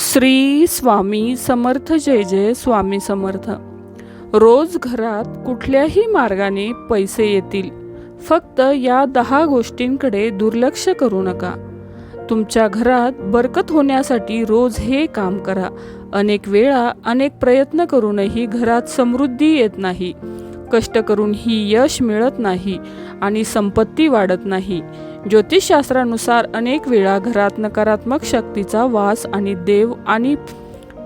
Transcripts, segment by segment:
श्री स्वामी समर्थ जय जय स्वामी समर्थ. रोज घरात कुठल्याही मार्गाने पैसे येतील फक्त या दहा गोष्टींकडे दुर्लक्ष करू नका. तुमच्या घरात बरकत होण्यासाठी रोज हे काम करा. अनेक वेळा अनेक प्रयत्न करूनही घरात समृद्धी येत नाही. कष्ट करूनही यश मिळत नाही आणि संपत्ती वाढत नाही. ज्योतिषशास्त्रानुसार अनेक वेळा घरात नकारात्मक शक्तीचा वास आणि देव आणि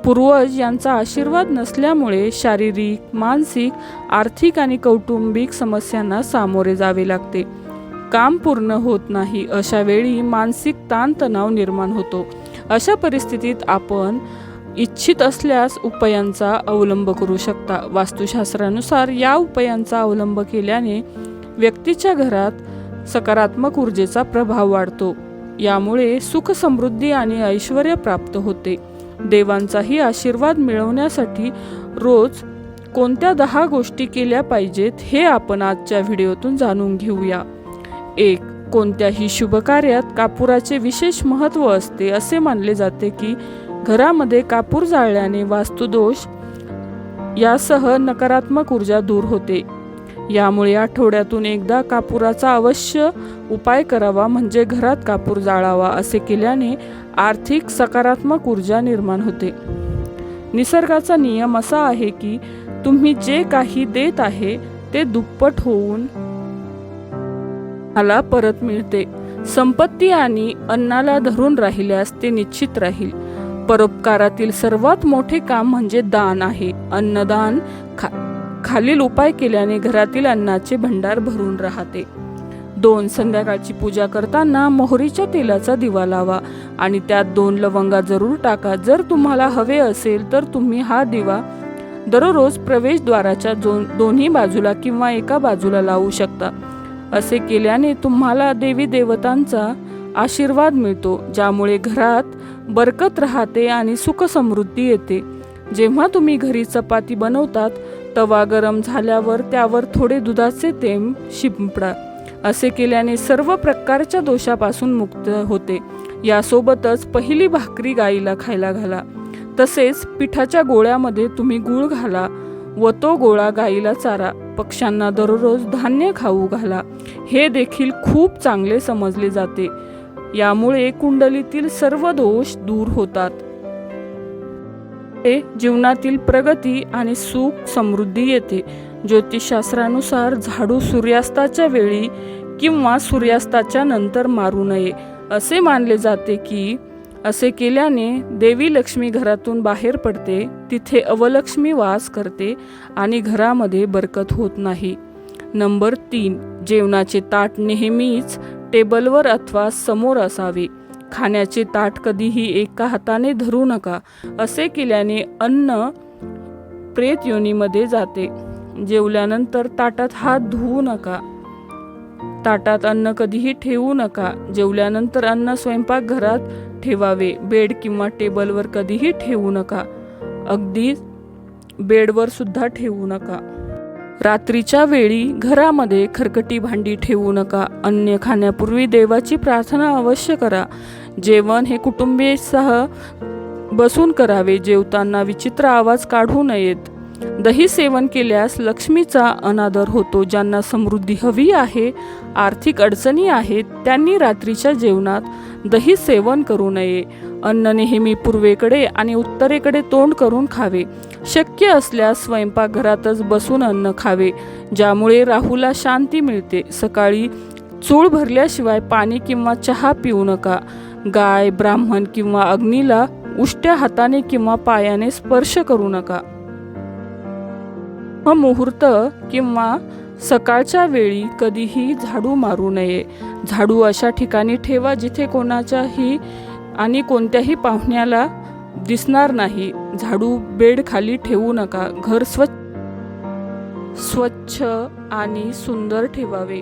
पूर्वज यांचा आशीर्वाद नसल्यामुळे शारीरिक मानसिक आर्थिक आणि कौटुंबिक समस्यांना सामोरे जावे लागते. काम पूर्ण होत नाही अशा वेळी मानसिक ताणतणाव निर्माण होतो. अशा परिस्थितीत आपण इच्छित असल्यास उपायांचा अवलंब करू शकता. वास्तुशास्त्रानुसार या उपायांचा अवलंब केल्याने व्यक्तीच्या घरात सकारात्मक ऊर्जेचा प्रभाव वाढतो. यामुळे सुख समृद्धी आणि ऐश्वर प्राप्त होते. देवांचाही आशीर्वाद मिळवण्यासाठी रोज कोणत्या दहा गोष्टी केल्या पाहिजेत हे आपण आजच्या व्हिडिओतून जाणून घेऊया. एक कोणत्याही शुभ कार्यात कापुराचे विशेष महत्त्व असते असे मानले जाते की घरामध्ये कापूर जाळल्याने वास्तुदोष यासह नकारात्मक ऊर्जा दूर होते. यामुळे आठवड्यातून एकदा कापुराचा अवश्य उपाय करावा म्हणजे घरात कापूर जाळावा असे केल्याने आर्थिक सकारात्मक ऊर्जा निर्माण होते. निसर्गाचा नियम असा आहे की तुम्ही जे काही देत आहे ते दुप्पट होऊन मला परत मिळते. संपत्ती आणि अन्नाला धरून राहिल्यास ते निश्चित राहील. परोपकारातील सर्वात मोठे काम म्हणजे दान आहे. अन्नदान खा खालील उपाय केल्याने घरातील अन्नाचे भंडार भरून राहते. दोन संध्याकाळची पूजा करताना मोहरीच्या तेलाचा दिवा लावा आणि त्यात दोन लवंगा जरूर टाका. जर तुम्हाला हवे असेल तर तुम्ही हा दिवा दररोज प्रवेशद्वाराच्या दोन दोन्ही बाजूला किंवा एका बाजूला लावू शकता. असे केल्याने तुम्हाला देवी देवतांचा आशीर्वाद मिळतो ज्यामुळे घरात बरकत राहते आणि सुखसमृद्धी येते. जेव्हा तुम्ही घरी चपाती बनवतात तवा गरम झाल्यावर त्यावर थोडे दुधाचे तेम शिंपडा. असे केल्याने सर्व प्रकारच्या दोषापासून मुक्त होते. यासोबतच पहिली भाकरी गाईला खायला घाला. तसेच पिठाच्या गोळ्यामध्ये तुम्ही गूळ घाला व तो गोळा गाईला चारा. पक्ष्यांना दररोज धान्य खाऊ घाला. हे देखील खूप चांगले समजले जाते. यामुळे कुंडलीतील सर्व दोष दूर होतात. ते जीवनातील प्रगती आणि सुख समृद्धी येते. ज्योतिषशास्त्रानुसार झाडू सूर्यास्ताच्या वेळी किंवा सूर्यास्ताच्या नंतर मारू नये. असे मानले जाते की असे केल्याने देवी लक्ष्मी घरातून बाहेर पडते तिथे अवलक्ष्मी वास करते आणि घरामध्ये बरकत होत नाही. नंबर तीन. जेवणाचे ताट नेहमीच टेबलवर अथवा समोर असावे. खाण्याचे ताट कधीही एका हाताने धरू नका असे केल्याने अन्न प्रेत योनीमध्ये जाते. जेवल्यानंतर ताटात हात धुवू नका. ताटात अन्न कधीही ठेवू नका. जेवल्यानंतर अन्न स्वयंपाकघरात ठेवावे. बेड किंवा टेबलवर कधीही ठेवू नका. अगदी बेडवर सुद्धा ठेवू नका. रात्रीच्या वेळी घरामध्ये खरकटी भांडी ठेवू नका. अन्न खाण्यापूर्वी देवाची प्रार्थना अवश्य करा. जेवण हे कुटुंबियासह बसून करावे. जेवताना विचित्र आवाज काढू नयेत. दही सेवन केल्यास लक्ष्मीचा अनादर होतो. ज्यांना समृद्धी हवी आहे आर्थिक अडचणी आहेत त्यांनी रात्रीच्या जेवणात दही सेवन करू नये. अन्न नेहमी पूर्वेकडे आणि उत्तरेकडे तोंड करून खावे. शक्य असल्यास स्वयंपाकघरातच बसून अन्न खावे ज्यामुळे राहूला शांती मिळते. सकाळी चूळ भरल्याशिवाय पाणी किंवा चहा पिऊ नका. गाय ब्राह्मण किंवा अग्नीला उष्ट्या हाताने किंवा पायाने स्पर्श करू नका. हा मुहूर्त किंवा सकाळच्या वेळी कधीही झाडू मारू नये. झाडू अशा ठिकाणी ठेवा जिथे कोणाच्याही आणि कोणत्याही पाहुण्याला दिसणार नाही. झाडू बेड खाली ठेवू नका. घर स्वच्छ स्वच्छ आणि सुंदर ठेवावे.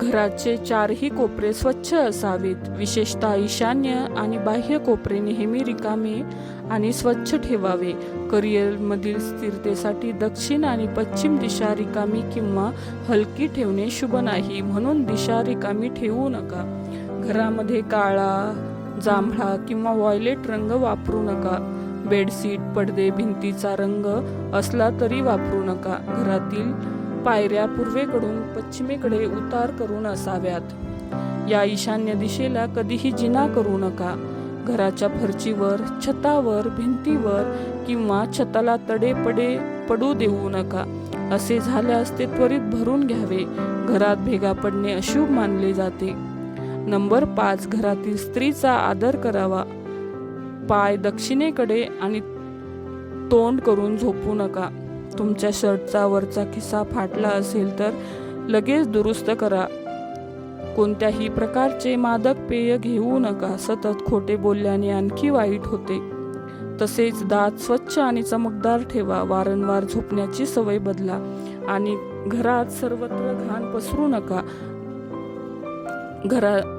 घराचे चारही कोपरे स्वच्छ असावेत. विशेषतः ईशान्य आणि बाह्य कोपरे नेहमी रिकामे आणि स्वच्छ ठेवावे. करिअरमधील स्थिरतेसाठी दक्षिण आणि पश्चिम दिशा रिकामी किंवा हलकी ठेवणे शुभ नाही. म्हणून दिशा रिकामी ठेवू नका. घरामध्ये काळा जांभळा किंवा वॉयलेट रंग वापरू नका. बेडशीट पडदे भिंतीचा रंग असला तरी वापरू नका. घरातील पायऱ्या पूर्वेकडून पश्चिमेकडे उतार करून असाव्यात. या ईशान्य दिशेला कधीही जिना करू नका. घराच्या फरचीवर छतावर भिंतीवर किंवा छताला तडे पडे पडू देऊ नका. असे झाल्यास ते त्वरित भरून घ्यावे. घरात भेगा पडणे अशुभ मानले जाते. नंबर पाच घरातील स्त्रीचा आदर करावा. पाय दक्षिणेकडे आणि तोंड करून झोपू नका. तुमच्या शर्टचा वरचा खिसा फाटला असेल तर लगेच दुरुस्त करा. कोणत्याही प्रकारचे मादक पेय घेऊ नका. सतत खोटे बोलल्याने आणखी वाईट होते. तसेच दात स्वच्छ आणि चमकदार ठेवा. वारंवार झोपण्याची सवय बदला आणि घरात सर्वत्र घाण पसरू नका. घरा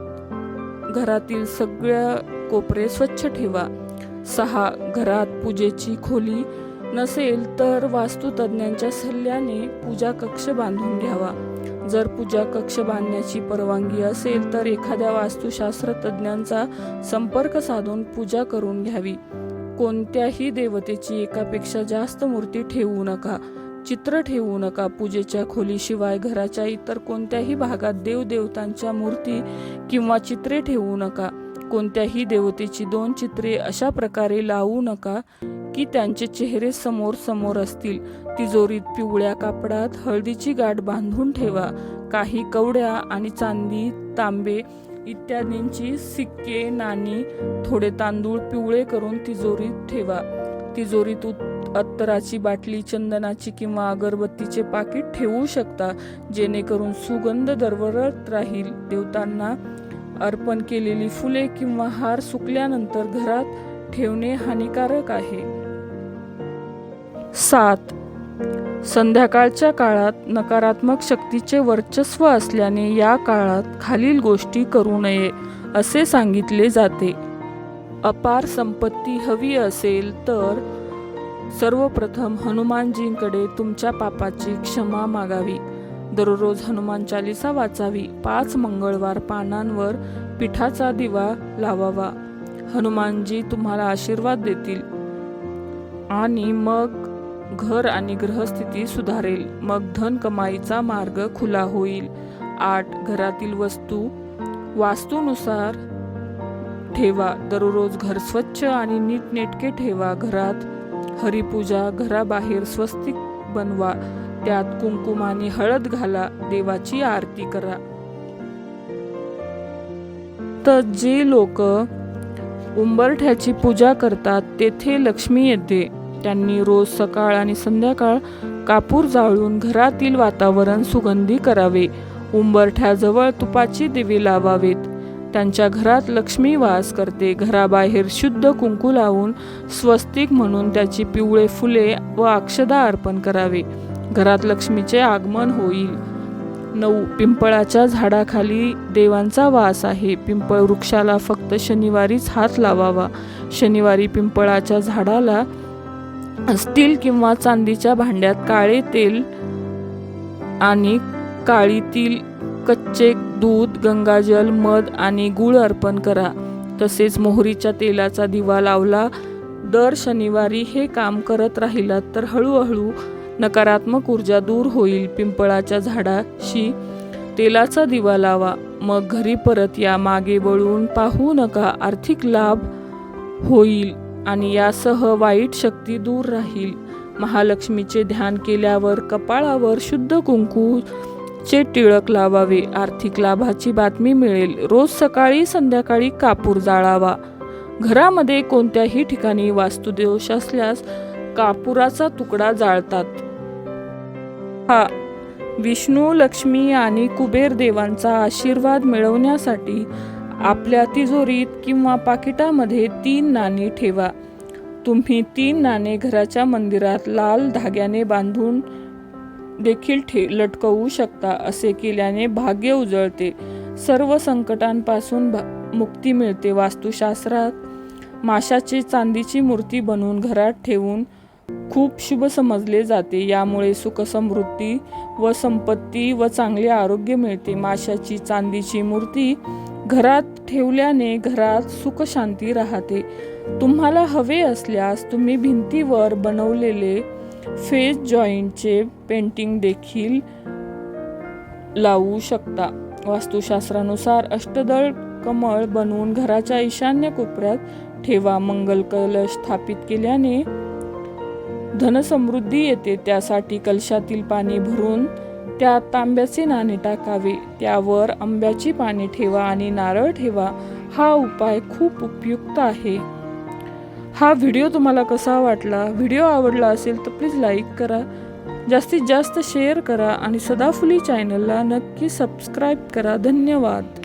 घरातील सगळ्या कोपरे स्वच्छ ठेवा. सहा घरात पूजेची खोली नसेल तर वास्तुतज्ञांच्या सल्ल्याने पूजा कक्ष बांधून घ्यावा. जर पूजा कक्ष बांधण्याची परवानगी असेल तर एखाद्या वास्तुशास्त्र तज्ज्ञांचा संपर्क साधून पूजा करून घ्यावी. कोणत्याही देवतेची एकापेक्षा जास्त मूर्ती ठेवू नका. चित्र ठेवू नका पूजेच्या खोलीशिवाय घराच्या इतर कोणत्याही भागात देवदेवतांच्या मूर्ती किंवा चित्रे ठेवू नका. कोणत्याही देवतेची दोन चित्रे अशा प्रकारे लावू नका की त्यांचे चेहरे समोर समोर असतील. तिजोरीत पिवळ्या कापडात हळदीची गाठ बांधून ठेवा. काही कवड्या आणि चांदी तांबे इत्यादींची सिक्के नाणी थोडे तांदूळ पिवळे करून तिजोरीत ठेवा. तिजोरीत उत- अत्तराची बाटली चंदनाची किंवा अगरबत्तीचे पाकिट ठेवू शकता जेणेकरून सुगंध दरवरत राहील. देवतांना अर्पण केलेली फुले किंवा हार सुकल्यानंतर घरात ठेवणे हानिकारक आहे. सात. संध्याकाळच्या काळात नकारात्मक शक्तीचे वर्चस्व असल्याने या काळात खालील गोष्टी करू नये असे सांगितले जाते. अपार संपत्ती हवी असेल तर सर्वप्रथम हनुमानजींकडे तुमच्या पापाची क्षमा मागावी. दररोज हनुमान चालिसा वाचावी. पाच मंगळवार पानांवर पिठाचा दिवा लावावा. हनुमानजी तुम्हाला आशीर्वाद देतील आणि मग घर आणि ग्रहस्थिती सुधारेल. मग धन कमाईचा मार्ग खुला होईल. आठ घरातील वस्तू वास्तूनुसार ठेवा. दररोज घर स्वच्छ आणि नीटनेटके ठेवा. घरात हरिपूजा घराबाहेर स्वस्तिक बनवा त्यात कुंकुम आणि हळद घाला देवाची आरती करा. तर जे लोक उंबरठ्याची पूजा करतात तेथे लक्ष्मी येते. त्यांनी रोज सकाळ आणि संध्याकाळ कापूर जाळून घरातील वातावरण सुगंधी करावे. उंबरठ्याजवळ तुपाची दिवे लावावेत. त्यांच्या घरात लक्ष्मी वास करते. घराबाहेर शुद्ध कुंकू लावून स्वस्तिक म्हणून त्याची पिवळे फुले व अक्षदा अर्पण करावे. घरात लक्ष्मीचे आगमन होईल. नऊ पिंपळाच्या झाडाखाली देवांचा वास आहे. पिंपळ वृक्षाला फक्त शनिवारीच हात लावावा. शनिवारी पिंपळाच्या झाडाला स्टील किंवा चांदीच्या भांड्यात काळे तेल आणि काळीतील कच्चे दूध गंगाजल मध आणि गुळ अर्पण करा. तसेच मोहरीच्या तेलाचा दिवा लावला. दर शनिवारी हे काम करत राहिलात तर हळूहळू नकारात्मक ऊर्जा दूर होईल. पिंपळाच्या झाडाशी तेलाचा दिवा लावा. मग घरी परत या मागे वळून पाहू नका. आर्थिक लाभ होईल आणि यासह वाईट शक्ती दूर राहील. महालक्ष्मीचे ध्यान केल्यावर कपाळावर शुद्ध कुंकू चे टिळक लावावे. आर्थिक लाभाची बातमी मिळेल. रोज सकाळी संध्याकाळी कापूर जाळावा. घरामध्ये कोणत्याही ठिकाणी वास्तुदोष असल्यास कापुराचा तुकडा जाळतात. हा. विष्णू लक्ष्मी आणि कुबेर देवांचा आशीर्वाद मिळवण्यासाठी आपल्या तिजोरीत किंवा पाकिटामध्ये तीन नाणी ठेवा. तुम्ही तीन नाणे घराच्या मंदिरात लाल धाग्याने बांधून देखील ठे लटकवू शकता असे केल्याने भाग्य उजळते. सर्व संकटांपासून मुक्ती मिळते. वास्तुशास्त्रात माशाची चांदीची मूर्ती बनवून घरात ठेवून खूप शुभ समजले जाते. यामुळे सुखसमृद्धी व संपत्ती व चांगले आरोग्य मिळते. माशाची चांदीची मूर्ती घरात ठेवल्याने घरात सुखशांती राहते. तुम्हाला हवे असल्यास तुम्ही भिंतीवर बनवलेले फेस जॉईंटचे पेंटिंग देखील लावू शकता. वास्तुशास्त्रानुसार अष्टदळ कमळ बनवून घराच्या ईशान्य कोपऱ्यात ठेवा. मंगल कलश स्थापित केल्याने धनसमृद्धी येते. त्यासाठी कलशातील पाणी भरून त्यात तांब्याचे नाणे टाकावे. त्यावर आंब्याची पाने ठेवा आणि नारळ ठेवा. हा उपाय खूप उपयुक्त आहे. हा व्हिडिओ तुम्हाला कसा वाटला? व्हिडिओ आवडला असेल तर प्लीज लाईक करा. जास्तीत जास्त शेअर करा आणि सदाफुली चॅनलला नक्की सबस्क्राईब करा. धन्यवाद.